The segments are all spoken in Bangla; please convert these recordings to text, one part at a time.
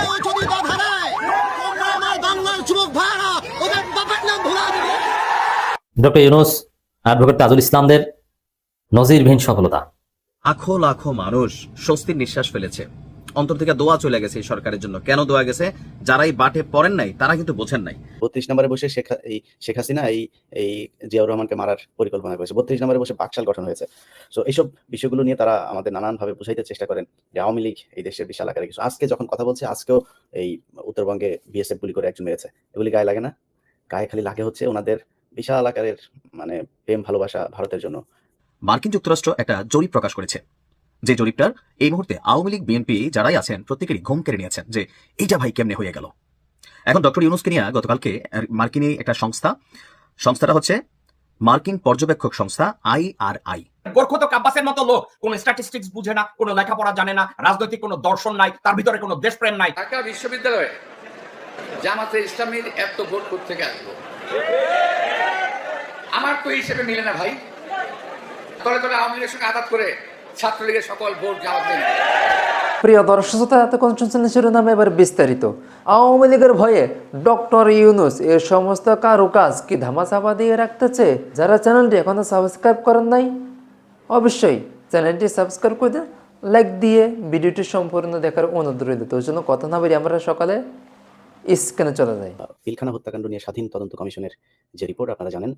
কেউ যদি বাধা দেয় তোমরা আমার বাংলার যুবক ভাইরা ওদের বাপের নাম ভুলা দিবে ডক্টর ইউনুস অ্যাডভোকেট তাজুল ইসলামদের নজিরবিহীন সফলতা। আখো লাখো মানুষ স্বস্তির নিঃশ্বাস ফেলেছে। অন্তর থেকে দোয়া চলে গেছে এই সরকারের জন্য। কেন দোয়া গেছে? যারাই বাটে পড়েন নাই তারা কিন্তু বোঝেন নাই। বত্রিশ নম্বরে বসে শেখ এই শেখ হাসিনা এই এই জিয়াউর রহমানকে মারার পরিকল্পনা করেছে। বত্রিশ নম্বরে বসে বাকশাল গঠন হয়েছে। সো এইসব বিষয়গুলো নিয়ে তারা আমাদের নানানভাবে বুঝাইতে চেষ্টা করেন যে আওয়ামী লীগ এই দেশের বিশাল আকারে কিছু। আজকে যখন কথা বলছে আজকেও এই উত্তরবঙ্গে বিএসএফ গুলি করে একজন মেরেছে। এগুলি গায়ে লাগে না। গায়ে খালি লাগে হচ্ছে ওনাদের বিশাল আকারের মানে প্রেম ভালোবাসা ভারতের জন্য। মার্কিন যুক্তরাষ্ট্র একটা জরিপ প্রকাশ করেছে। যে জরিপটার এই মুহূর্তে আওয়ামী লীগ বিএনপি যারাই আছেন প্রত্যেকেরই ঘুম কেড়ে নিয়েছেন যে এইটা ভাই কেমনে হয়ে গেল। এখন ডক্টর ইউনুসকে নিয়ে গতকালকে মার্কিনী একটা সংস্থা সংস্থাটা হচ্ছে মার্কিন পর্যবেক্ষক সংস্থা আইআরআই গোর্খত আব্বাসের মতো লোক কোন স্ট্যাটিস্টিক্স বুঝে না কোনো লেখাপড়া জানে না রাজনৈতিক কোনো দর্শন নাই তার ভিতরে কোনো দেশপ্রেম নাই। ঢাকা বিশ্ববিদ্যালয়ে জামাতে ইসলামীর এত ভোট থেকে আসব? আমার তো এই হিসেবে মিলে না ভাই। তলে তলে আওয়ামী লীগের সঙ্গে আঘাত করে ছাত্রলীগের সকল ভোট নিবে। প্রিয় দর্শক শ্রোতা এতক্ষণ শুনছেন শিরোনাম এবার বিস্তারিত। আওয়ামী লীগের ভয়ে ডক্টর ইউনুস এ সমস্ত কারুকাজ কি ধামাচাপা দিয়ে রাখতেছে? যারা চ্যানেলটি এখনও সাবস্ক্রাইব করেন নাই অবশ্যই চ্যানেলটি সাবস্ক্রাইব করে দিন লাইক দিয়ে ভিডিওটি সম্পূর্ণ দেখার অনুরোধ রইল। তো ওই জন্য কথা না বেরিয়ে আমরা সকালে স্ক্যানে চলে যাই। পিলখানা হত্যাকাণ্ড নিয়ে স্বাধীন তদন্ত কমিশনের যে রিপোর্ট আপনারা জানেন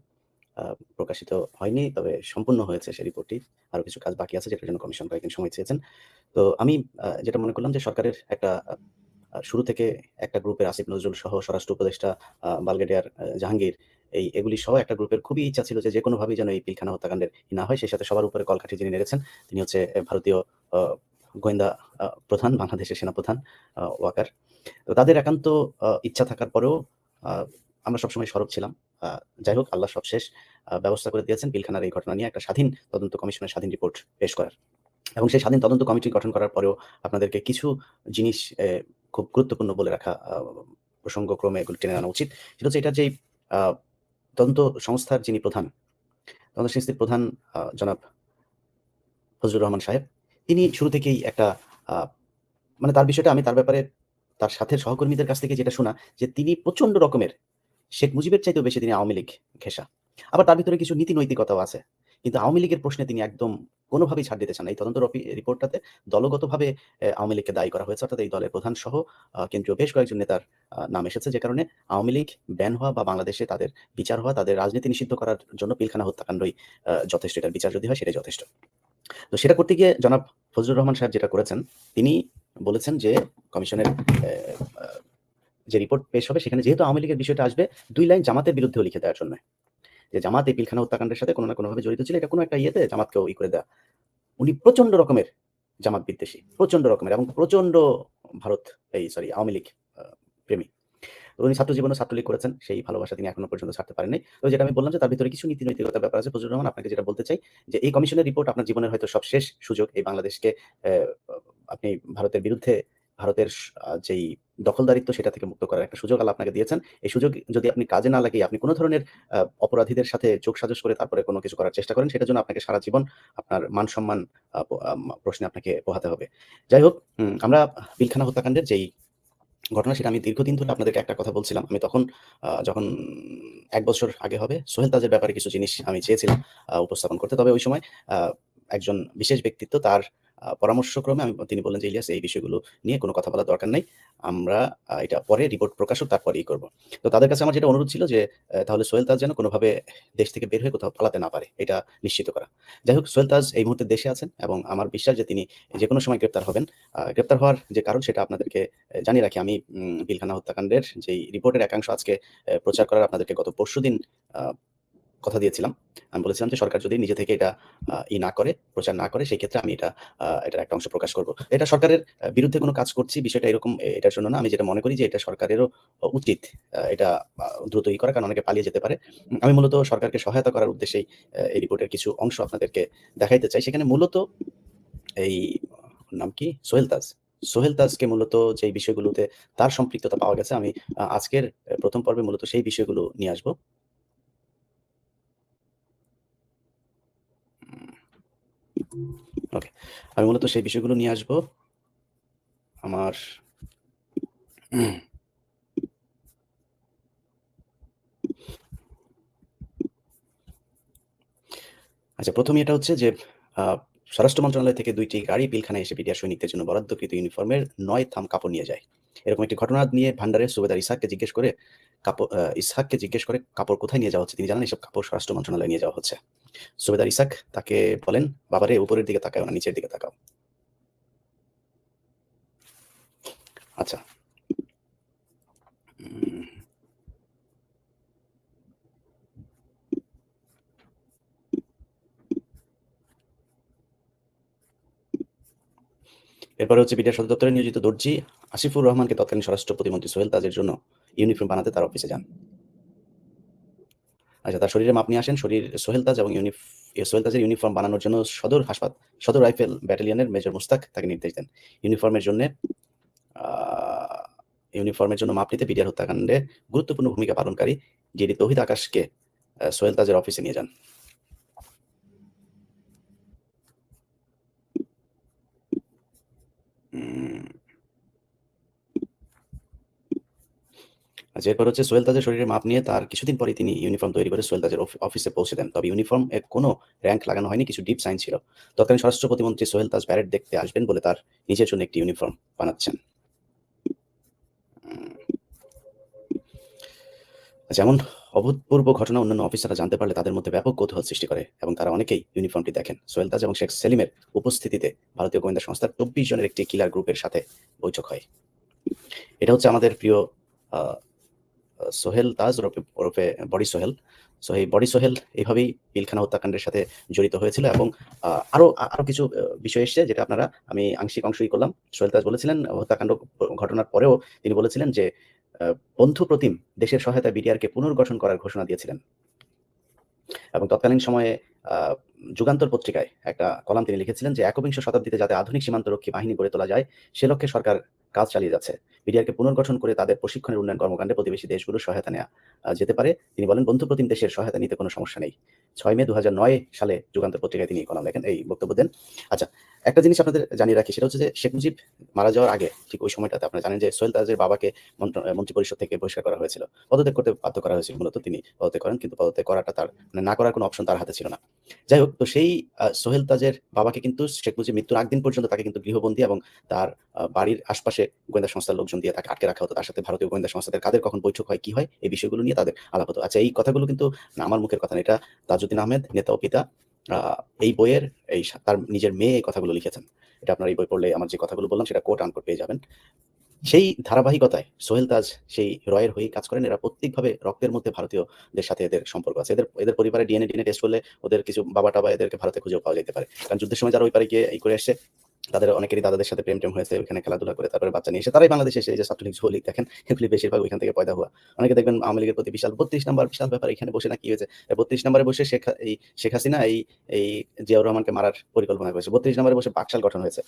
প্রকাশিত হয়নি, তবে সম্পূর্ণ হয়েছে সেই রিপোর্টটি। আরও কিছু কাজ বাকি আছে যেটার জন্য কমিশন কয়েকদিন সময় চেয়েছেন। তো আমি যেটা মনে করলাম যে সরকারের একটা শুরু থেকে একটা গ্রুপের আসিফ নজরুল সহ স্বরাষ্ট্র উপদেষ্টা বালগেডিয়ার জাহাঙ্গীর, এই এগুলি সহ একটা গ্রুপের খুবই ইচ্ছা ছিল যে যে কোনোভাবেই যেন এই পিলখানা হত্যাকাণ্ডের না হয় সেই সাথে সবার উপরে কলকাঠি যিনি নেড়েছেন, তিনি হচ্ছে ভারতীয় গোয়েন্দা প্রধান, বাংলাদেশের সেনাপ্রধান ওয়াকার। তো তাদের একান্ত ইচ্ছা থাকার পরেও আমরা সবসময় সরব ছিলাম। যাই হোক আল্লাহ সবশেষ আহ, ব্যবস্থা করে দিয়েছেন। পিলখানার এই ঘটনা নিয়ে একটা স্বাধীন তদন্ত কমিশনের স্বাধীন রিপোর্ট পেশ করার। এবং সেই স্বাধীন তদন্ত কমিটি গঠন করার পরেও আপনাদেরকে কিছু জিনিস খুব গুরুত্বপূর্ণ বলে রাখা প্রসঙ্গক্রমে এগুলো টেনে আনা উচিত। সেটা হচ্ছে এটা যে তদন্ত সংস্থার যিনি প্রধান তদন্ত সংস্থার প্রধান জনাব ফজলুর রহমান সাহেব তিনি শুরু থেকেই একটা মানে তার বিষয়টা আমি তার ব্যাপারে তার সাথে সহকর্মীদের কাছ থেকে যেটা শোনা যে তিনি প্রচণ্ড রকমের শেখ মুজিবের চাইতেও বেশি তিনি আওয়ামী লীগ ঘেঁষা। আবার তার ভিতরে কিছু নীতি নৈতিকতাও আছে। কিন্তু আওয়ামী লীগের প্রশ্নে তিনি একদম কোনোভাবেই ছাড় দিতে চান। এই তদন্ত রপি- রিপোর্টটাতে দলগতভাবে আওয়ামী লীগকে দায়ী করা হয়েছে। অর্থাৎ এই দলের প্রধান সহ কেন্দ্রীয় বেশ কয়েকজন নেতার নাম এসেছে যে কারণে আওয়ামী লীগ ব্যান হওয়া বা বাংলাদেশে তাদের বিচার হওয়া, তাদের রাজনীতি নিষিদ্ধ করার জন্য পিলখানা হত্যাকাণ্ডই যথেষ্ট। এটার বিচার যদি হয় সেটাই যথেষ্ট। তো সেটা করতে গিয়ে জনাব ফজলুর রহমান সাহেব যেটা করেছেন, তিনি বলেছেন যে কমিশনের যে রিপোর্ট পেশ হবে, সেখানে যেহেতু আওয়ামী লীগের বিষয়টা আসবে, দুই লাইন জামাতের বিরুদ্ধেও লিখে দেওয়ার জন্য। যে জামাত এই পিলখানা হত্যাকাণ্ডের সাথে কোনো না কোনোভাবে জড়িত ছিল, এটা কোনো একটা ইয়েতে জামাতকেও ই করে দেওয়া উনি প্রচণ্ড রকমের জামাত বিদ্বেষী প্রচণ্ড রকমের এবং প্রচণ্ড ভারত, এই সরি আওয়ামী লীগ প্রেমী। উনি ছাত্র জীবনে ছাত্রলীগ করেছেন, সেই ভালোবাসা তিনি এখনও পর্যন্ত ছাড়তে পারেননি। তো যেটা আমি বললাম যে তার ভিতরে কিছু নীতি নৈতিকতার ব্যাপার আছে। ফজলুর রহমান, আপনাকে যেটা বলতে চাই যে এই কমিশনের রিপোর্ট আপনার জীবনের হয়তো সব শেষ সুযোগ এই বাংলাদেশকে আপনি ভারতের বিরুদ্ধে, ভারতের যেই দখলদারিত্ব সেটা থেকে মুক্ত করার একটা সুযোগ আল্লাহ আপনাকে দিয়েছেন। এই সুযোগ যদি আপনি কাজে না লাগিয়ে আপনি কোনো ধরনের অপরাধীদের সাথে যোগ সাজস করে তারপরে কোনো কিছু করার চেষ্টা করেন, সেটার জন্য আপনাকে সারা জীবন আপনার মান সম্মান প্রশ্নে আপনাকে পোহাতে হবে। যাই হোক আমরা বিলখানা হত্যাকাণ্ডের যেই ঘটনা সেটা আমি দীর্ঘদিন ধরে আপনাদেরকে একটা কথা বলছিলাম। আমি তখন যখন এক বছর আগে হবে, সোহেল তাজের ব্যাপারে কিছু জিনিস আমি চেয়েছিলাম উপস্থাপন করতে। তবে ওই সময় একজন বিশেষ ব্যক্তিত্ব তার পরামর্শক্রমে আমি তিনি বললেন যে ইলিয়াস এই বিষয়গুলো নিয়ে কোনো কথা বলার দরকার নাই। আমরা এটা পরে রিপোর্ট প্রকাশ হোক তারপরেই করব। তো তাদের কাছে আমার যেটা অনুরোধ ছিল যে তাহলে সোহেল তাজ যেন কোনোভাবে দেশ থেকে বের হয়ে কোথাও পালাতে না পারে এটা নিশ্চিত করা। যাই হোক সোহেল তাজ এই মুহূর্তে দেশে আছেন এবং আমার বিশ্বাস যে তিনি যে কোনো সময় গ্রেপ্তার হবেন। গ্রেপ্তার হওয়ার যে কারণ সেটা আপনাদেরকে জানিয়ে রাখি। আমি বিলখানা হত্যাকাণ্ডের যেই রিপোর্টের একাংশ আজকে প্রচার করার আপনাদেরকে গত পরশুদিন আহ, কথা দিয়েছিলাম। আমি বলেছিলাম যে সরকার যদি নিজে থেকে এটা ই না করে, প্রচার না করে সেই ক্ষেত্রে আমি এটা এটার একটা অংশ প্রকাশ করব। এটা সরকারের বিরুদ্ধে কোনো কাজ করছি বিষয়টা এরকম এটার জন্য না, আমি যেটা মনে করি যে এটা সরকারেরও উচিত এটা দ্রুত ই করা, কারণ অনেকে পালিয়ে যেতে পারে। আমি মূলত সরকারকে সহায়তা করার উদ্দেশ্যেই এই রিপোর্টের কিছু অংশ আপনাদেরকে দেখাইতে চাই। সেখানে মূলত এই, নাম কি? সোহেল তাজ সোহেল তাজকে মূলত যে বিষয়গুলোতে তার সম্পৃক্ততা পাওয়া গেছে, আমি আজকের প্রথম পর্বে মূলত সেই বিষয়গুলো নিয়ে আসব। ওকে আমি মূলত সেই বিষয়গুলো নিয়ে আসব। আমার আচ্ছা প্রথমে এটা হচ্ছে যে স্বরাষ্ট্র মন্ত্রণালয় থেকে দুইটি গাড়ি পিলখানায় এসে বিডিআর সৈনিকদের জন্য বরাদ্দকৃত ইউনিফর্মের নয় থাম কাপড় নিয়ে যায়। এরকম একটি ঘটনা নিয়ে ভান্ডারের সুবেদার ইসাককে জিজ্ঞেস করে কাপড় ইসহাককে জিজ্ঞেস করে, কাপড় কোথায় নিয়ে যাওয়া হচ্ছে? তিনি জানান এসব কাপড় স্বরাষ্ট্র মন্ত্রণালয়ে নিয়ে যাওয়া হচ্ছে। সুবেদার ইসাক তাকে বলেন, বাবারে, উপরের দিকে তাকাও না, নিচের দিকে তাকাও। আচ্ছা। এরপরে হচ্ছে বিডিআর সদর দপ্তরে নিয়োজিত দর্জি আসিফুর রহমানকে তৎকালীন স্বরাষ্ট্র প্রতিমন্ত্রী সোহেল তাজের জন্য ইউনিফর্ম বানাতে তার অফিসে যান। আচ্ছা তার শরীরে মাপ নিয়ে আসেন। শরীর সোহেল তাজ এবং ইউনিফ, সোহেল তাজের ইউনিফর্ম বানানোর জন্য সদর হাসপাতাল সদর রাইফেল ব্যাটালিয়নের মেজর মুস্তাক তাকে নির্দেশ দেন। ইউনিফর্মের জন্য ইউনিফর্মের জন্য মাপ নিতে বিডিআর হত্যাকাণ্ডে গুরুত্বপূর্ণ ভূমিকা পালনকারী যিনি তহিদ আকাশকে সোহেল তাজের অফিসে নিয়ে যান। আচ্ছা হচ্ছে সোহেল তাজের শরীরে মাপ নিয়ে তার কিছুদিন পরে তিনি ইউনিফর্ম তৈরি করে সোহেল তাজের অফিসে পৌঁছে দেন। তবে ইউনিফর্ম এর কোনো র্যাঙ্ক লাগানো হয়নি, কিছু ডিপ সাইন ছিল। তৎকালীন স্বরাষ্ট্র প্রতিমন্ত্রী সোহেল তাজ প্যারেড দেখতে আসবেন বলে তার নিজের জন্য একটি ইউনিফর্ম বানাচ্ছেন। যেমন অভূতপূর্ব ঘটনা অন্যান্য অফিসাররা জানতে পারলে তাদের মধ্যে ব্যাপক কৌতূহল সৃষ্টি করে এবং তারা অনেকেই ইউনিফর্মটি দেখেন। সোহেল তাজ এবং শেখ সেলিমের উপস্থিতিতে ভারতীয় গোয়েন্দা সংস্থার চব্বিশ জনের একটি কিলার গ্রুপের সাথে বৈঠক হয়। এটা হচ্ছে আমাদের প্রিয় সোহেল তাজ ওরফে বডি সোহেল। সো এই বডি সোহেল এইভাবেই পিলখানা হত্যাকাণ্ডের সাথে জড়িত হয়েছিল এবং আরও আরও কিছু বিষয় এসছে যেটা আপনারা, আমি আংশিক অংশই করলাম। সোহেল তাজ বলেছিলেন, হত্যাকাণ্ড ঘটনার পরেও তিনি বলেছিলেন যে বন্ধু প্রতিম দেশের সহায়তায় বিডিআরকে পুনর্গঠন করার ঘোষণা দিয়েছিলেন। এবং তৎকালীন সময়ে যুগান্তর পত্রিকায় একটা কলাম তিনি লিখেছিলেন যে একবিংশ শতাব্দীতে যাতে আধুনিক সীমান্তরক্ষী বাহিনী গড়ে তোলা যায়, সে লক্ষ্যে সরকার কাজ চালিয়ে যাচ্ছে। বিডিআরকে পুনর্গঠন করে তাদের প্রশিক্ষণের উন্নয়ন কর্মকাণ্ডে প্রতিবেশী দেশগুলোর সহায়তা নেওয়া যেতে পারে। তিনি বলেন বন্ধু প্রতিম দেশের সহায়তা নিতে কোনো সমস্যা নেই। ছয় মে দু হাজার নয় সালে যুগান্তর পত্রিকায় তিনি কলাম লেখেন, এই বক্তব্য দেন। আচ্ছা একটা জিনিস আপনাদের জানিয়ে রাখি, সেটা হচ্ছে যে শেখ মুজিব মারা যাওয়ার আগে, ঠিক ওই সময়টাতে আপনারা জানেন যে সোহেল তাজের বাবাকে মন্ত্রী পরিষদ থেকে বহিষ্কার করা হয়েছিল। পদত্যাগ করতে বাধ্য করা হয়েছিল, মূলত তিনি পদত্যাগ করেন, কিন্তু পদত্যাগ করাটা তার মানে না করার কোনো অপশন তার হাতে ছিল না। যাই হোক তো সেই সোহেল তাজের বাবাকে কিন্তু শেখ মুজিব মৃত্যুর আগ দিন পর্যন্ত তাকে কিন্তু গৃহবন্দী এবং তার বাড়ির আশপাশে গোয়েন্দা সংস্থার লোকজন দিয়ে তাকে আটকে রাখা হতো। তার সাথে ভারতীয় গোয়েন্দা সংস্থাদের কাদের কখন বৈঠক হয়, কি হয়, এই বিষয়গুলো নিয়ে তাদের আলাপ হতো। আচ্ছা এই কথাগুলো কিন্তু আমার মুখের কথা না, এটা তাজউদ্দিন আহমেদ, নেতা ও পিতা এই বইয়ের, এই তার নিজের মেয়ে এই কথাগুলো লিখেছেন। এটা আপনার এই বই পড়লে আমার যে কথাগুলো বললাম সেটা কোট আনকোট পেয়ে যাবেন। সেই ধারাবাহিকতায় সোহেল তাজ সেই রয়ের হয়ে কাজ করেন। এরা প্রত্যেকভাবে রক্তের মধ্যে ভারতীয়দের সাথে এদের সম্পর্ক আছে। এদের এদের পরিবারে ডিএনএ ডিএনএ টেস্ট করলে ওদের কিছু বাবা টাবা এদেরকে ভারতে খুঁজেও পাওয়া যেতে পারে। কারণ যুদ্ধের সময় যারা ওই পারে গিয়ে এই করে আসছে তাদের অনেকেরই দাদাদের সাথে প্রেম টেম হয়েছে, ওইখানে খেলাধুলা করে, তারপরে বাচ্চা নিয়ে এসে, তারাই বাংলাদেশে এসে যে ছাত্রলীগ যুবলীগ দেখেন, এগুলি বেশিরভাগ ওইখান থেকে পয়দা হওয়া। অনেকে দেখবেন আওয়ামী লীগের প্রতি বিশাল, বত্রিশ নাম্বার বিশাল ব্যাপার এখানে বসে না কি হয়েছে? বত্রিশ নম্বরে বসে শেখ, এই শেখ হাসিনা, এই এই জিয়াউর রহমানকে মারার পরিকল্পনা করেছে। বত্রিশ নম্বরে বসে বাকশাল গঠন হয়েছে।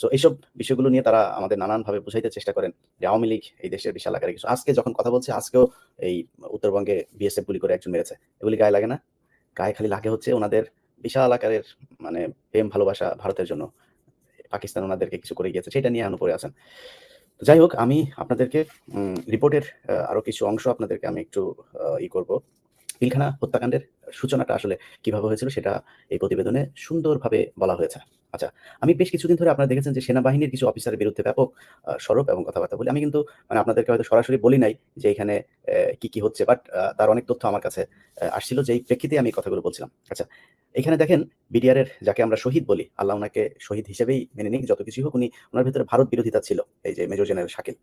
সো এইসব বিষয়গুলো নিয়ে তারা আমাদের নানানভাবে বুঝাইতে চেষ্টা করেন যে আওয়ামী লীগ এই দেশের বিশাল আকারে কিছু। আজকে যখন কথা বলছে, আজকেও এই উত্তরবঙ্গে বিএসএফ গুলি করে একজন মেরেছে। এগুলি গায়ে লাগে না? গায়ে খালি লাগে হচ্ছে ওনাদের বিশাল আকারের মানে প্রেম, ভালোবাসা ভারতের জন্য। পাকিস্তান ওনাদেরকে কিছু করে গিয়েছে, সেটা নিয়ে পড়ে আছেন। যাই হোক, আমি আপনাদেরকে রিপোর্টের আরও কিছু অংশ আপনাদেরকে আমি একটু ই করব। পিলখানা হত্যাকাণ্ডের সূচনাটা আসলে কীভাবে হয়েছিল সেটা এই প্রতিবেদনে সুন্দরভাবে বলা হয়েছে। আচ্ছা আমি বেশ কিছুদিন ধরে আপনারা দেখেছেন যে সেনাবাহিনীর কিছু অফিসারের বিরুদ্ধে ব্যাপক সরব এবং কথাবার্তা বলি। আমি কিন্তু মানে আপনাদেরকে হয়তো সরাসরি বলি নাই যে এখানে কি কি হচ্ছে বাট তার অনেক তথ্য আমার কাছে আসছিল যেই প্রেক্ষিতে আমি কথাগুলো বলছিলাম। আচ্ছা এখানে দেখেন বিডিআর এর যাকে আমরা শহীদ বলি, আল্লাহ ওনাকে শহীদ হিসেবেই মেনে নিক, যত কিছুই হোক উনি ওনার ভিতরে ভারত বিরোধিতা ছিল, এই যে মেজর জেনারেল শাকিল।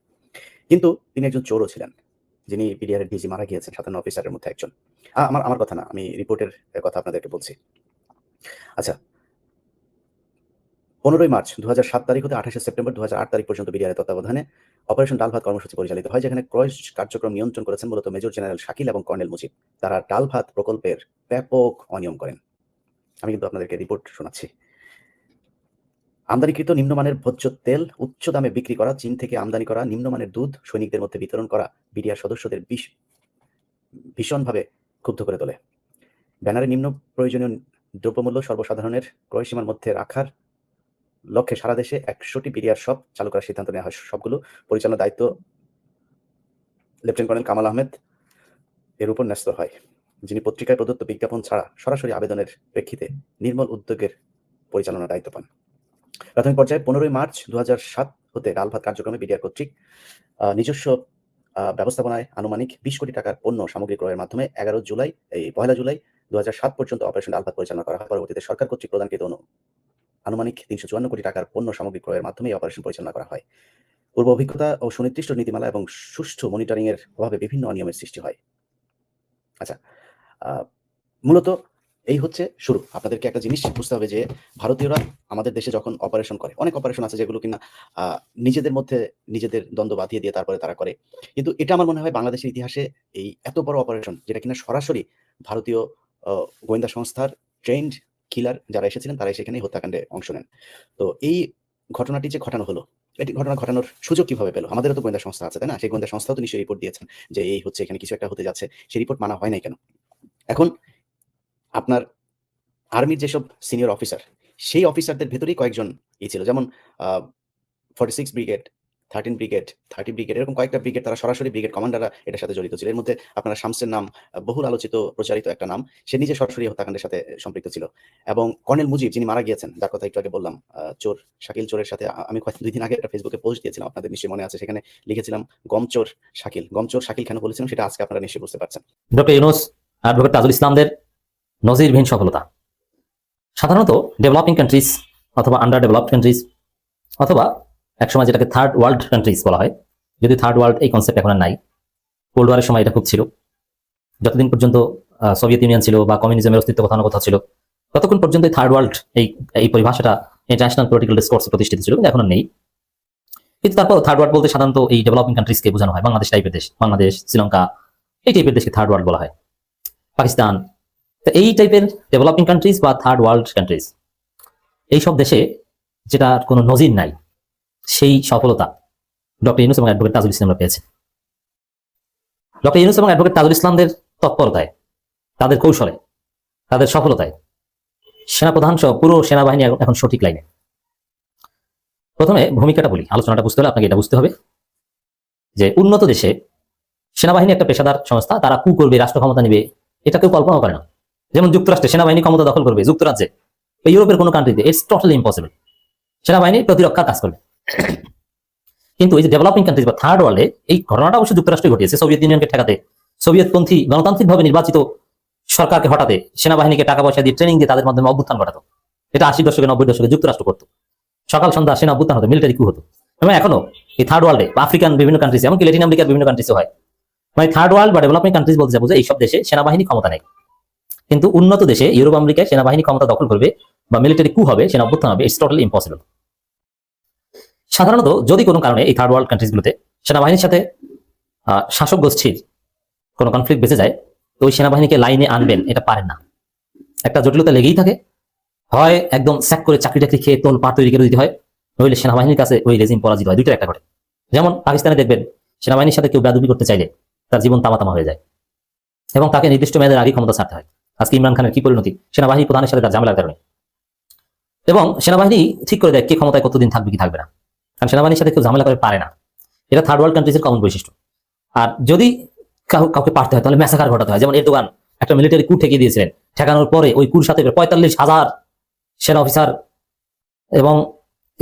কিন্তু তিনি একজন চোরও ছিলেন। যিনি বিডিআর এর ডিজি মারা গিয়েছেন সাতান্ন অফিসারের মধ্যে একজন। আমার আমার কথা না, আমি রিপোর্টের কথা আপনাদেরকে বলছি। আচ্ছা। পনেরোই মার্চ দু হাজার সাত তারিখ হতে আঠাশে সেপ্টেম্বর দু হাজার আট তারিখ পর্যন্ত বিডিআর তত্ত্বাবধানে অপারেশন ডালভাত কর্মসূচি পরিচালিত হয়, যেখানে ক্রয় কার্যক্রম নিয়ন্ত্রণ করেছেন মূলত মেজর জেনারেল শাকিল এবং কর্নেল মুজিব। তারা ডাল ভাত প্রকল্পের ব্যাপক অনিয়ম করেন। আমি কিন্তু আপনাদেরকে রিপোর্ট শোনাচ্ছি। আমদানিকৃত নিম্নমানের ভোজ্য তেল, উচ্চ দামে বিক্রি করা, চীন থেকে আমদানি করা নিম্নমানের দুধ সৈনিকদের মধ্যে বিতরণ করা বিডিআর সদস্যদের বিষ ভীষণভাবে ক্ষুব্ধ করে তোলে। ব্যানারে নিম্ন প্রয়োজনীয় দ্রব্যমূল্য সর্বসাধারণের ক্রয়সীমার মধ্যে রাখার লক্ষ্যে সারা দেশে একশোটি বিডিআর শপ চালু করার সিদ্ধান্ত নেওয়া হয়। সবগুলো পরিচালনার দায়িত্ব লেফটেন্যান্ট কর্নেল কামাল আহমেদ এর উপর ন্যস্ত হয়, যিনি পত্রিকায় প্রদত্ত বিজ্ঞাপন ছাড়া সরাসরি আবেদনের প্রেক্ষিতে নির্মল উদ্যোগের পরিচালনার দায়িত্ব পান। প্রাথমিক পর্যায়ে পনেরোই মার্চ দু সাত হতে ডালভাত কার্যক্রমে বিডিআর কর্তৃক নিজস্ব ব্যবস্থাপনায় আনুমানিক বিশ কোটি টাকার পণ্য সামগ্রী ক্রয়ের মাধ্যমে এগারো জুলাই, এই পয়লা জুলাই দু পর্যন্ত অপারেশন ডালভাত পরিচালনা করা হয়। পরবর্তীতে সরকার কর্তৃক প্রদানকৃত আনুমানিক তিনশো চুয়ান্ন কোটি টাকার পণ্য সামগ্রী ক্রয়ের মাধ্যমে এই অপারেশন পরিচালনা করা হয়। পূর্ব অভিজ্ঞতা ও সুনির্দিষ্ট নীতিমালা এবং সুষ্ঠু মনিটরিং এর অভাবে বিভিন্ন অনিয়মের সৃষ্টি হয়। আচ্ছা মূলত এই হচ্ছে শুরু। আপনাদেরকে একটা জিনিস বুঝতে হবে যে ভারতীয়রা আমাদের দেশে যখন অপারেশন করে, অনেক অপারেশন আছে যেগুলো কিনা নিজেদের মধ্যে নিজেদের দ্বন্দ্ব বাঁধিয়ে দিয়ে তারপরে তারা করে। কিন্তু এটা আমার মনে হয় বাংলাদেশের ইতিহাসে এই এত বড় অপারেশন যেটা কিনা সরাসরি ভারতীয় গোয়েন্দা সংস্থার ট্রেন্ড কিলার যারা এসেছিলেন তারা সেখানে হত্যাকাণ্ডে অংশ নেন। তো এই ঘটনাটি যে ঘটানো হলো, এটি ঘটনা ঘটানোর সুযোগ কীভাবে পেল? আমাদেরও তো গোয়েন্দা সংস্থা আছে, তাই না? সেই গোয়েন্দা সংস্থাও তো নিশ্চয়ই রিপোর্ট দিয়েছেন যে এই হচ্ছে, এখানে কিছু একটা হতে যাচ্ছে, সেই রিপোর্ট মানা হয় নাই কেন? এখন আপনার আর্মির যেসব সিনিয়র অফিসার, সেই অফিসারদের ভেতরেই কয়েকজন ই ছিল। যেমন forty six brigade thirteen brigade thirty brigade এরকম কয়েকটা ব্রিগেড তারা সরাসরি ব্রিগেড কমান্ডাররা এটার সাথে জড়িত ছিল। এর মধ্যে আপনার শামসের নাম, বহুল আলোচিত, প্রচারিত একটা নাম, সে নিজে সরাসরি হত্যাকাণ্ডের সাথে সম্পৃক্ত ছিল। এবং কর্নেল মুজিব, যিনি মারা গিয়েছেন, যার কথা একটু আগে বললাম চোর, শাকিল চোরের সাথে আমি কয়েক, দুই দিন আগে একটা ফেসবুকে পোস্ট দিয়েছিলাম, আপনাদের নিশ্চয়ই মনে আছে, সেখানে লিখেছিলাম গমচোর শাকিল। গমচোর শাকিল কেন বলেছিলাম সেটা আজকে আপনারা নিশ্চয়ই বুঝতে পারছেন। ডক্টর ইউনুস, অ্যাডভোকেট তাজুল ইসলামদের নজিরবিহীন সফলতা। সাধারণত ডেভেলপিং কান্ট্রিজ অথবা আন্ডার ডেভেলপড কান্ট্রিজ অথবা একসময় যেটাকে থার্ড ওয়ার্ল্ড কান্ট্রিজ বলা হয়, যদি থার্ড ওয়ার্ল্ড এই কনসেপ্ট এখন নাই কোল্ড ওয়ারের সময় এটা খুব ছিল। যতদিন পর্যন্ত সোভিয়েত ইউনিয়ন ছিল বা কমিউনিজমের অস্তিত্ব কোথাও কথা ছিল, ততক্ষণ পর্যন্ত থার্ড ওয়ার্ল্ড এই এই পরিভাষাটা ইন্টারন্যাশনাল পলিটিক্যাল ডিসকোর্সে প্রতিষ্ঠিত ছিল, কিন্তু এখন নেই। কিন্তু তারপর থার্ড ওয়ার্ল্ড বলতে সাধারণত এই ডেভেলপিং কান্ট্রিজকে বোঝানো হয়, বাংলাদেশ টাইপের দেশ, বাংলাদেশ, শ্রীলঙ্কা, এই টাইপের দেশকে থার্ড ওয়ার্ল্ড বলা হয়। পাকিস্তান তো এই টাইপের ডেভেলপিং কান্ট্রিজ বা থার্ড ওয়ার্ল্ড কান্ট্রিজ এই সব দেশে যেটা কোনো নজির নাই, সেই সফলতা ডক্টর ইউনুস এবং অ্যাডভোকেট তাজুল ইসলামরা পেয়েছে ডক্টর ইউনুস এবং অ্যাডভোকেট তাজুল ইসলামদের তৎপরতায়, তাদের কৌশলে, তাদের সফলতায় সেনাপ্রধান সহ পুরো সেনাবাহিনী এখন- এখন সঠিক লাইনে। প্রথমে ভূমিকাটা বলি, আলোচনাটা বুঝতে হলে আপনাকে এটা বুঝতে হবে যে উন্নত দেশে সেনাবাহিনী একটা পেশাদার সংস্থা, তারা কু করবে, রাষ্ট্র ক্ষমতা নিবে, এটা কেউ কল্পনাও করে না। যেমন যুক্তরাষ্ট্রে সেনাবাহিনী ক্ষমতা দখল করবে, যুক্তরাজ্যে ইউরোপের কোনো কান্ট্রিতে ইটস টোটালি ইম্পসিবল সেনাবাহিনী প্রতিরক্ষার কাজ করবে। কিন্তু এই যে ডেভেলপিং কান্ট্রিজ বা থার্ড ওয়ার্ল্ডে এই ঘটনাটা অবশ্যই যুক্তরাষ্ট্রে ঘটিয়েছে। সোভিয়েত ইউনিয়নকে ঠেকাতে সোভিয়েতপন্থী গণতান্ত্রিকভাবে নির্বাচিত সরকারকে হটাতে সেনাবাহিনীকে টাকা পয়সা দিয়ে ট্রেনিং দিয়ে তাদের মাধ্যমে অভ্যুত্থান ঘটাতো। এটা আশি দশকে, নব্বই দশকে যুক্তরাষ্ট্র করতো। সকাল, সন্ধ্যা সেনা অভ্যুত্থান হতো মিলিটারি কু হতো। এবং এখনও এই থার্ড ওয়ার্ল্ডে বা আফ্রিকান বিভিন্ন কান্ট্রিজ এমনকি ল্যাটিন আমেরিকার বিভিন্ন কান্ট্রিজও হয়। মানে থার্ড ওয়ার্ল্ড বা ডেভেলপিং কান্ট্রিজ বলতে যাব যে এইসব দেশে সেনাবাহিনী ক্ষমতা নেই। কিন্তু উন্নত দেশে ইউরোপ আমেরিকায় সেনাবাহিনী ক্ষমতা দখল করবে বা মিলিটারি কু হবে, সেনা অভ্যুত্থান হবে ইটস টোটালি ইম্পসিবল সাধারণত যদি কোনো কারণে এই থার্ড ওয়ার্ল্ড কান্ট্রিজগুলোতে সেনাবাহিনীর সাথে শাসক গোষ্ঠীর কোনো কনফ্লিক্ট বেঁচে যায়, তো ওই সেনাবাহিনীকে লাইনে আনবেন, এটা পারেন না। একটা জটিলতা লেগেই থাকে। হয় একদম স্যাক করে চাকরি টাকরি খেয়ে তোল পা তৈরি করে দিতে হয়, নইলে সেনাবাহিনীর কাছে ওই রেজিম পরাজিত হয়, দুইটার একটা ঘটে। যেমন পাকিস্তানে দেখবেন, সেনাবাহিনীর সাথে কেউ বেদবি করতে চাইলে তার জীবন তামাতামা হয়ে যায়। এবং তাকে নির্দিষ্ট মেয়াদের আগে ক্ষমতা ছাড়তে হয়। আজকে ইমরান খানের কি পরিণতি? সেনাবাহিনী প্রধানের সাথে তার ঝামেলার কারণে। এবং সেনাবাহিনী ঠিক করে দেয় কে ক্ষমতায় কতদিন থাকবে কি থাকবে না। কারণ সেনাবাহিনীর সাথে কেউ ঝামেলা করে পারে না। এটা থার্ড ওয়ার্ল্ড কান্ট্রিজের কমন বৈশিষ্ট্য। আর যদি কাউকে পারতে হয়, তাহলে ম্যাসাকার ঘটাতে হয়। যেমন এরদোগান একটা মিলিটারি কু ঠেকিয়ে দিয়েছিলেন। ঠেকানোর পরে ওই কুর সাথে পঁয়তাল্লিশ হাজার সেনা অফিসার এবং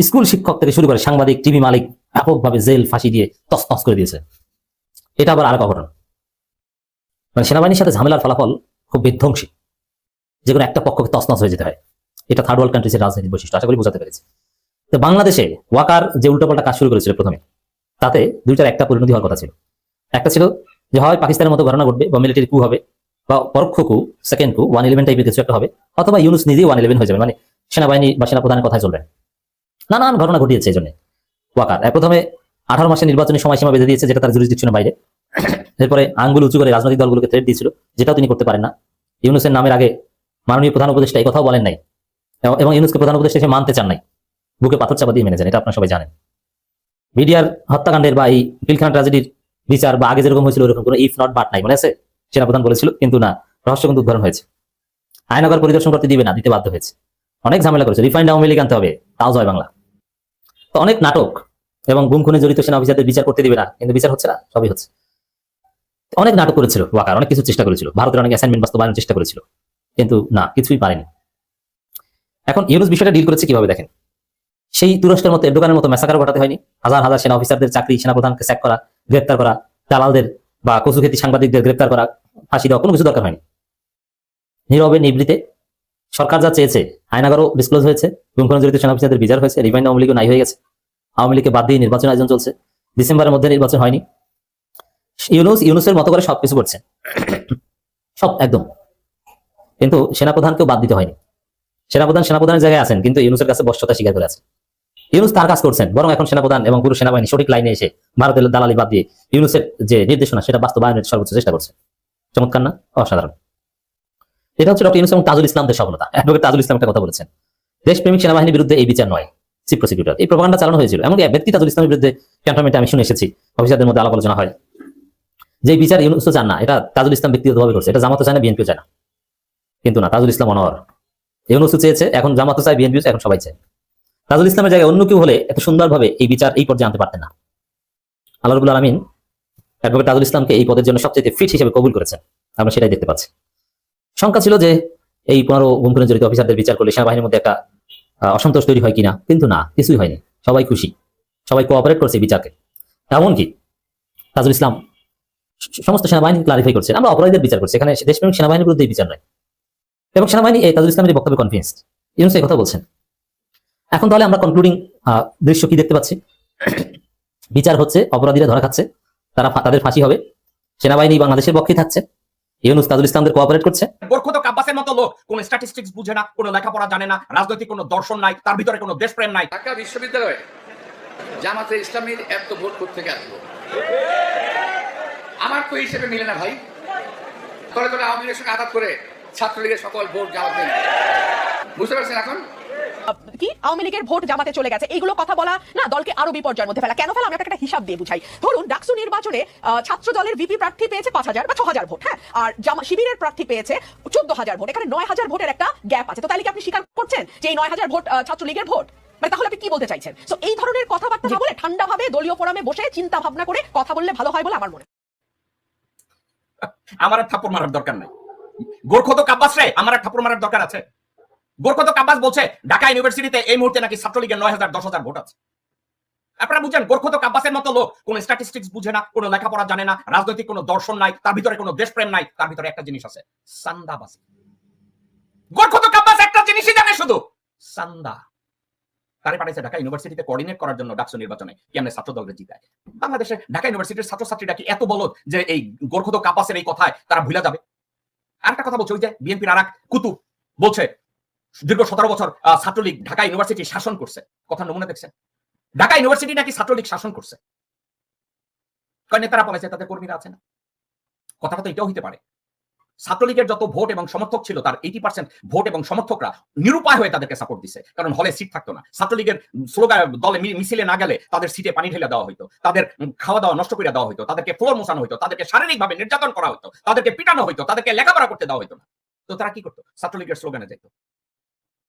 স্কুল শিক্ষক থেকে শুরু করে সাংবাদিক টিভি মালিক ব্যাপকভাবে জেল, ফাঁসি দিয়ে তস তস করে দিয়েছে। এটা আবার আর ঘটনা। মানে সেনাবাহিনীর সাথে ঝামেলার ফলাফল খুব বিধ্বংসী। যে কোনো একটা পক্ষকে তসনস হয়ে যেতে হয়। এটা থার্ড ওয়ার্ল্ড কান্ট্রিজের রাজনীতির বৈশিষ্ট্য। আশা করি বোঝাতে পেরেছি। তো বাংলাদেশে ওয়াকার যে উল্টোপাল্টা কাজ শুরু করেছিল প্রথমে, তাতে দুইটার একটা পরিণতি হওয়ার কথা ছিল। একটা ছিল যে হয় পাকিস্তানের মতো ঘটনা ঘটবে, বা মিলিটারি কু হবে, বা পরোক্ষ কু সেকেন্ড কু ওয়ান ইলেভেন টাইপের কিছু একটা হবে, অথবা ইউনুস নিজেই ওয়ান ইলেভেন হয়ে যাবে মানে সেনাবাহিনী বা সেনাপ্রধানের কথায় চলবেন নানান ঘটনা ঘটিয়েছে এই জন্য। ওয়াকার প্রথমে আঠারো মাসের নির্বাচনী সময়সীমা বেঁধে দিয়েছে, যেটা তার জুরিসডিকশনের বাইরে। এরপরে আঙ্গুল উঁচু করে রাজনৈতিক দলগুলোকে থ্রেট দিয়েছিল, যেটাও তিনি করতে পারেন না। ইউনুসের নামের আগে মাননীয় প্রধান উপদেষ্টা এই কথাও বলেন নাই। এবং- ইউনুসকে প্রধান উপদেষ্টা হিসেবে মানতে চান নাই। বুকে পাথর চাপা দিয়ে মেনে যান, এটা আপনারা সবাই জানেন। মিডিয়ার হত্যাকাণ্ডের বা এই পিলখানা ট্রাজেডির বিচার বা আগে যেরকম হয়েছিল, ওরকম কোনো ইফ নট বাট নাই, মনে আছে? সেনাপ্রধান বলেছিল, কিন্তু না, রহস্য কিন্তু উদ্ঘাটন হয়েছে। আয়নাগর পরিদর্শন করতে দিবে না, দিতে বাধ্য হয়েছে। অনেক ঝামেলা করেছে রিফাইন্ড আওয়ামী লীগ আনতে হবে, তাও জয় বাংলা। তো অনেক নাটক এবং গুম খুনে জড়িত সেনা অফিসারদের বিচার করতে দিবে না, কিন্তু বিচার হচ্ছে না, সবই হচ্ছে। অনেক নাটক করেছিল ওয়াকার, অনেক কিছু চেষ্টা করেছিল। ভারতের অনেক অ্যাসাইনমেন্ট বাস্তবায়নের চেষ্টা করেছিল। কিন্তু না, কিছুই পারেনি। এখন ইউনুস বিষয়টা ডিল করেছে কীভাবে দেখেন? সেই তুরস্কের মতো এরদোগানের মতো ম্যাসাকার ঘটাতে হয়নি। হাজার হাজার সেনা অফিসারদের চাকরি, সেনাপ্রধানকে স্যাক করা, গ্রেপ্তার করা, দালালদের বা কচুখেতি সাংবাদিকদের গ্রেপ্তার করা, ফাঁসি দেওয়া, কোনো কিছু দরকার হয়নি। নীরবে নিবৃতে সরকার যা চেয়েছে, আয়নাগারও ডিসক্লোজ হয়েছে গুমখুন জড়িত সেনা অফিসারদের বিচার হয়েছে রিভাইন আওয়ামী লীগও নাই হয়ে গেছে। আওয়ামী লীগকে বাদ দিয়ে নির্বাচন আয়োজন চলছে। ডিসেম্বরের মধ্যে নির্বাচন হয়নি। ইউনুস, ইউনুসের মতো করে সবকিছু করছে। সব, একদম। কিন্তু সেনাপ্রধানকেও বাদ দিতে হয়নি। সেনাপ্রধান সেনাপ্রধানের জায়গায় আছেন, কিন্তু ইউনুসের কাছে বশ্যতা স্বীকার করে আছে ইউনুস তার কাজ করছেন, বরং এখন সেনাপ্রধান এবং পুরো সেনাবাহিনী সঠিক লাইনে এসে ভারতের দালালি বাদ দিয়ে ইউনুসের যে নির্দেশনা, সেটা বাস্তবায়নের সর্বোচ্চ চেষ্টা করছে। চমৎকার না? অসাধারণ। এটা হচ্ছে ডক্টর ইউনুস এবং তাজুল ইসলামদের সফলতা। অ্যাডভোকেট তাজুল ইসলাম একটা কথা বলেছেন। দেশপ্রেমিক সেনাবাহিনীর বিরুদ্ধে এই বিচার নয়, চিফ প্রসিকিউটর। এই প্রপাগান্ডা চালানো হয়েছিল। এমনকি ব্যক্তি তাজুল ইসলামের বিরুদ্ধে ক্যান্টনমেন্টে আমি শুনে এসেছি, অফিসারদের মধ্যে আলাপ আলোচনা হয়। যে বিচার ইউনুসও চান না, এটা তাজুল ইসলাম ব্যক্তিগতভাবে করছে, এটা জামাতও চায় না, বিএনপিও চায় না। কিন্তু না, তাজুল ইসলাম অনর। ইউনুসও চেয়েছে, এখন জামাতও চায়, বিএনপিও এখন সবাই চায়। তাজুল ইসলামের জায়গায় অন্য কেউ হলে এত সুন্দরভাবে এই বিচার এই পর্যায়ে আনতে পারতেন না। আল্লাহ রবুল আলমিন অ্যাডভোকেট তাজুল ইসলামকে এই পদের জন্য সবচেয়ে ফিট হিসেবে কবুল করেছেন। আমরা সেটাই দেখতে পাচ্ছি। শঙ্কা ছিল যে এই পনেরো গুমখুনে জড়িত অফিসারদের বিচার করলে সেনাবাহিনীর মধ্যে একটা অসন্তোষ তৈরি হয় কিনা, কিন্তু না, কিছুই হয়নি। সবাই খুশি, সবাই কোঅপারেট করছে বিচারকে। এমনকি তাজুল ইসলাম সমস্ত সেনাবাহিনী ক্লারিফাই করছে। আমরা অপরাধীদের বিচার করছি। এখানে দেশপ্রেমিক সেনাবাহিনীর বিরুদ্ধে বিচার নয়। এবং সেনাবাহিনী এই তাজুল ইসলামের বক্তব্যে কনফিডেন্স ইউনুস এই কথা বলছেন। এখন তাহলে আমরা কনক্লুডিং দৃশ্য কি দেখতে পাচ্ছি? বিচার হচ্ছে অপরাধীরা ধরা খাচ্ছে তারা তাদের ফাঁসি হবে। সেনাবাহিনী বাংলাদেশের পক্ষেই থাকছে। ইউনুস তাজুল ইসলামদের কোঅপারেট করছে। গোর্খত কাব্বাসের মতো লোক কোন স্ট্যাটিস্টিক্স বুঝে না কোনো লেখাপড়া জানে না রাজনৈতিক কোনো দর্শন নাই তার ভিতরে কোনো দেশপ্রেম নাই। ঢাকা বিশ্ববিদ্যালয়ে জামাতে ইসলামীর এত ভোট থেকে আসব আমার তো হিসেবে মিলে না ভাই? তলে তলে আওয়ামী লীগের সঙ্গে আঘাত করে ছাত্রলীগের সকল ভোট জামাতে বুঝতে পারছেন এখন? কি? আওয়ামী লীগের ভোট জামাতে চলে গেছে। এইগুলো কথা বলা, না, দলকে আরও বিপর্যয়ের মধ্যে ফেলা। কেন ফেলা? আমি একটা হিসাব দিয়ে বুঝাই। ধরুন, ডাকসু নির্বাচনে ছাত্র দলের ভিপি প্রার্থী পেয়েছে পাঁচ হাজার বা ছ হাজার ভোট হ্যাঁ? আর জামা শিবিরের প্রার্থী পেয়েছে চোদ্দ হাজার ভোট। এখানে নয় হাজার ভোটের একটা গ্যাপ আছে। তো তাহলে কি আপনি স্বীকার করছেন যে এই নয় হাজার ভোট ছাত্রলীগের ভোট? মানে তাহলে আপনি কি বলতে চাইছেন? তো এই ধরনের কথাবার্তা বলে ঠান্ডা ভাবে দলীয় ফোরামে বসে চিন্তা ভাবনা করে কথা বললে ভালো হয় বলে আমার মনে। আমার আর থাপ্পড় মারার দরকার নাই। গোর্খত কাব্বাস রে, আমার আর থাপ্পড় মারার দরকার আছে। গোর্খত কাব্বাস বলছে, ঢাকা ইউনিভার্সিটিতে এই মুহূর্তে নাকি ছাত্রলীগের নয় হাজার, দশ হাজার ভোট আছে। আপনারা বুঝছেন গোর্খত কাব্বাসের মতো লোক কোন স্ট্যাটিস্টিক্স বুঝে না, কোনো লেখাপড়া জানে না, রাজনৈতিক কোনো দর্শন নাই, তার ভিতরে কোনো দেশপ্রেম নাই, তার ভিতরে একটা জিনিস আছে সান্দাবাসী গোর্খত কাব্বাস একটা জিনিসই জানে শুধু, সান্দা। তারে পাঠাইছে ঢাকা ইউনিভার্সিটিতে কোঅর্ডিনেট করার জন্য ডাকসু নির্বাচনে, কেমনে ছাত্র দলকে জিতায় বাংলাদেশে ঢাকা ইউনিভার্সিটির ছাত্রছাত্রীরা কি এত বলদ যে এই গোর্খত কাব্বাসের এই কথায় তারা ভুলে যাবে? আরেকটা কথা বলছে, ওই যে বিএনপির আর এক কুতুব বলছে, দীর্ঘ সতেরো বছর ছাত্রলীগ ঢাকা ইউনিভার্সিটি শাসন করছে। কথা নমুনা দেখছেন? ঢাকা ইউনিভার্সিটি নাকি ছাত্রলীগ শাসন করছে? কয় নেতারা বলেছে, তাদের কর্মীরা আছে না? কথাটা তো এটাও হইতে পারে। ছাত্রলীগের যত ভোট এবং সমর্থক ছিল তার এইটি পার্সেন্ট ভোট এবং সমর্থকরা নিরুপায় হয়ে তাদেরকে সাপোর্ট দিছে। কারণ হলে সিট থাকতো না। ছাত্রলীগের স্লোগান, দলে মিছিলে না গেলে তাদের সিটে পানি ঢেলে দেওয়া হতো তাদের খাওয়া দাওয়া নষ্ট করে দেওয়া হতো তাদেরকে ফ্লোর মোছানো হতো তাদেরকে শারীরিকভাবে নির্যাতন করা হতো তাদেরকে পিটানো হতো তাদেরকে লেখাপড়া করতে দেওয়া হতো না। তো তারা কি করতো? ছাত্রলীগের স্লোগানে যেত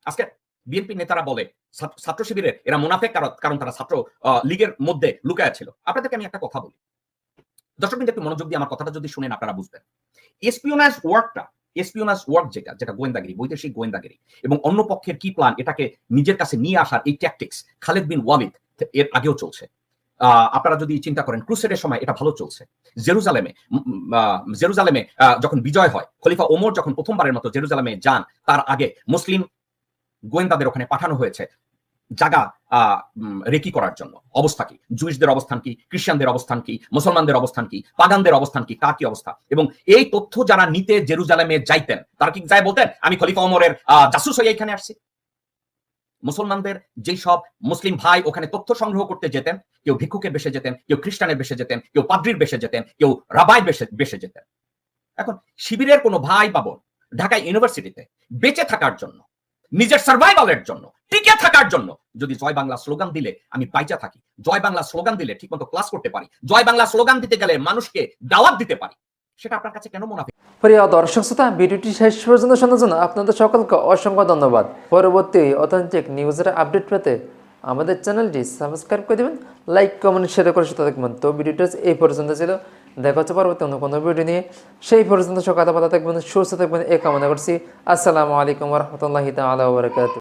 আজকে বিএনপি নেতারা বলে, ছাত্র- শিবিরের এরা মুনাফেক কারণ তারা ছাত্র লীগের মধ্যে লুকায় ছিল। আপনাদেরকে আমি একটা কথা বলি। দর্শক বিন্দু, একটু মনোযোগ দিয়ে আমার কথাটা যদি শুনেন, আপনারা বুঝবেন। এসপিওনাজ ওয়ার্কটা এসপিওনাজ ওয়ার্ক যেটা যেটা গোয়েন্দাগিরি বৈদেশিক গোয়েন্দাগিরি এবং অন্য পক্ষের কি প্ল্যান এটাকে নিজের কাছে নিয়ে আসার এই ট্যাকটিক্স খালেদ বিন ওয়ালিদ এর আগেও চলছে। আপনারা যদি চিন্তা করেন, ক্রুসেডের সময় এটা ভালো চলছে। জেরুজালেমে জেরুজালেমে যখন বিজয় হয়, খলিফা ওমর যখন প্রথমবারের মতো জেরুজালেমে যান, তার আগে মুসলিম গোয়েন্দাদের ওখানে পাঠানো হয়েছে। আহ, রেকি করার জন্য। অবস্থা কি? জুইশদের অবস্থান কি? খ্রিস্টানদের অবস্থান কি? মুসলমানদের অবস্থান কি? পাগানদের অবস্থান কি? কার কি অবস্থা? এবং এই তথ্য যারা নিতে জেরুজালেমে যাইতেন তারা কি যায় বলতেন আমি খলিফা ওমরের জাসুস হয়ে এখানে আসছি মুসলমানদের যেই সব মুসলিম ভাই ওখানে তথ্য সংগ্রহ করতে যেতেন কেউ ভিক্ষুকের বেশে যেতেন কেউ খ্রিস্টানের বেশে যেতেন কেউ পাদ্রির বেশে যেতেন কেউ রাবাই বেশে বেশে যেতেন। এখন শিবিরের কোনো ভাই বা বোন ঢাকা ইউনিভার্সিটিতে বেঁচে থাকার জন্য নিজের সার্ভাইভালের জন্য, টিকে থাকার জন্য। যদি জয় বাংলা স্লোগান দিলে, আমি বাইচা থাকি। জয় বাংলা স্লোগান দিলে ঠিকমতো ক্লাস করতে পারি। জয় বাংলা স্লোগান দিতে গেলে মানুষকে দাওয়াত দিতে পারি। সেটা আপনার কাছে কেন মনে হয় প্রিয় দর্শক শ্রোতা, ভিডিওটি শেষ পর্যন্ত শোনার জন্য আপনাদের সকলকে অসংখ্য ধন্যবাদ। পরবর্তী অথেন্টিক নিউজের আপডেট পেতে আমাদের চ্যানেলটি সাবস্ক্রাইব করে দেবেন লাইক কমেন্ট শেয়ার করে সাথে থাকবেন। তো ভিডিওটা এই পর্যন্ত ছিল। দেখা হচ্ছে পরবর্তী অন্য কোনো ভিডিও নিয়ে। সেই পর্যন্ত সকালে পাতা থাকবেন, সুস্থ থাকবেন এ কামনা করছি। আসসালামু আলাইকুম রহমতুল্লাহি তালা বারকাত